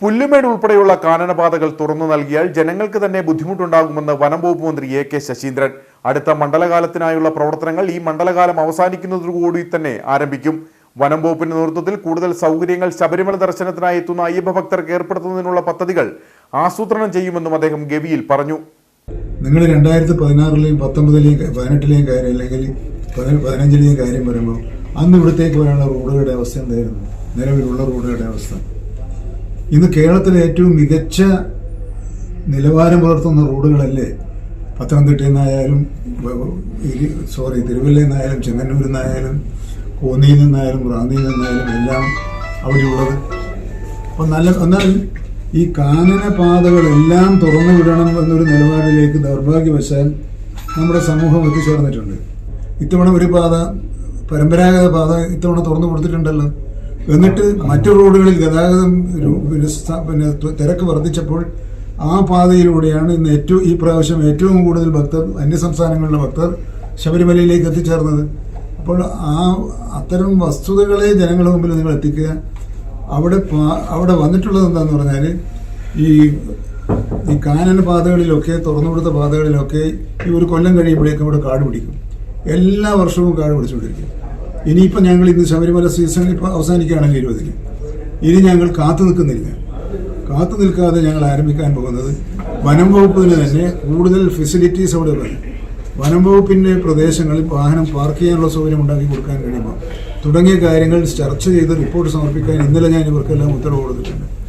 പുല്ലുമേട് ഉൾപ്പെടെയുള്ള കാനനപാതകൾ തുറന്നു നൽകിയാൽ ജനങ്ങൾക്ക് തന്നെ ബുദ്ധിമുട്ടുണ്ടാകുമെന്ന് വനം വകുപ്പ് മന്ത്രി എ കെ ശശീന്ദ്രൻ. അടുത്ത മണ്ഡലകാലത്തിനായുള്ള പ്രവർത്തനങ്ങൾ ഈ മണ്ഡലകാലം അവസാനിക്കുന്നതോടുകൂടി തന്നെ ആരംഭിക്കും. വനം വകുപ്പിന്റെ നേതൃത്വത്തിൽ കൂടുതൽ സൗകര്യങ്ങൾ ശബരിമല ദർശനത്തിനായി എത്തുന്ന അയ്യപ്പ ഭക്തർക്ക് ഏർപ്പെടുത്തുന്നതിനുള്ള പദ്ധതികൾ ആസൂത്രണം ചെയ്യുമെന്നും അദ്ദേഹം ഗവിയിൽ പറഞ്ഞു. നിങ്ങൾ രണ്ടായിരത്തി പതിനാറിലെയും പത്തൊമ്പതിലെയും പതിനെട്ടിലെയും കാര്യം അല്ലെങ്കിൽ പതിന- പതിനഞ്ചിലെയും കാര്യം വരുമ്പോൾ അന്ന് ഇവിടത്തേക്ക് വരാനുള്ള റോഡുകളുടെ അവസ്ഥ എന്തായിരുന്നു? നിലവിലുള്ള റോഡുകളുടെ അവസ്ഥ? ഇന്ന് കേരളത്തിലെ ഏറ്റവും മികച്ച നിലവാരം പുലർത്തുന്ന റോഡുകളല്ലേ? പത്തനംതിട്ടയിൽ നിന്നായാലും സോറി തിരുവല്ലയിൽ നിന്നായാലും ചെങ്ങന്നൂരിൽ നിന്നായാലും കോന്നിയിൽ നിന്നായാലും റാന്നിയിൽ നിന്നായാലും എല്ലാം അവിടെയുള്ളത്. അപ്പം നല്ല എന്നാൽ ഈ കാനന പാതകളെല്ലാം തുറന്നു വിടണം എന്നൊരു നിലപാടിലേക്ക് ദൗർഭാഗ്യവശാൽ നമ്മുടെ സമൂഹം എത്തിച്ചേർന്നിട്ടുണ്ട്. ഇത്തവണ ഒരു പാത പരമ്പരാഗത പാത ഇത്തവണ തുറന്നു കൊടുത്തിട്ടുണ്ടല്ലോ? എന്നിട്ട് മറ്റു റോഡുകളിൽ ഗതാഗതം പിന്നെ തിരക്ക് വർദ്ധിച്ചപ്പോൾ ആ പാതയിലൂടെയാണ് ഇന്ന് ഏറ്റവും ഈ പ്രാവശ്യം ഏറ്റവും കൂടുതൽ ഭക്തർ അന്യസംസ്ഥാനങ്ങളിലെ ഭക്തർ ശബരിമലയിലേക്ക് എത്തിച്ചേർന്നത്. അപ്പോൾ ആ അത്തരം വസ്തുതകളെ ജനങ്ങളുടെ മുമ്പിൽ നിങ്ങൾ എത്തിക്കുക. അവിടെ അവിടെ വന്നിട്ടുള്ളത് എന്താന്ന് പറഞ്ഞാൽ ഈ ഈ കാനന പാതകളിലൊക്കെ തുറന്നു കൊടുത്ത പാതകളിലൊക്കെ ഈ ഒരു കൊല്ലം കഴിയുമ്പോഴേക്കും ഇവിടെ കാട് പിടിക്കും. എല്ലാ വർഷവും കാട് പിടിച്ചുകൊണ്ടിരിക്കും. ഇനിയിപ്പോൾ ഞങ്ങൾ ഇന്ന് ശബരിമല സീസൺ ഇപ്പോൾ അവസാനിക്കുകയാണെങ്കിൽ ഇരുപതിന് ഇനി ഞങ്ങൾ കാത്തു നിൽക്കുന്നില്ല. കാത്തു നിൽക്കാതെ ഞങ്ങൾ ആരംഭിക്കാൻ പോകുന്നത് വനം വകുപ്പിന് തന്നെ കൂടുതൽ ഫെസിലിറ്റീസ് അവിടെ വരും. വനം വകുപ്പിന്റെ പ്രദേശങ്ങളിൽ വാഹനം പാർക്ക് ചെയ്യാനുള്ള സൗകര്യം ഉണ്ടാക്കി കൊടുക്കാൻ കഴിയുമ്പോൾ തുടങ്ങിയ കാര്യങ്ങൾ ചർച്ച ചെയ്ത് റിപ്പോർട്ട് സമർപ്പിക്കാൻ ഇന്നലെ ഞാൻ ഇവർക്കെല്ലാം ഉത്തരവ് കൊടുത്തിട്ടുണ്ട്.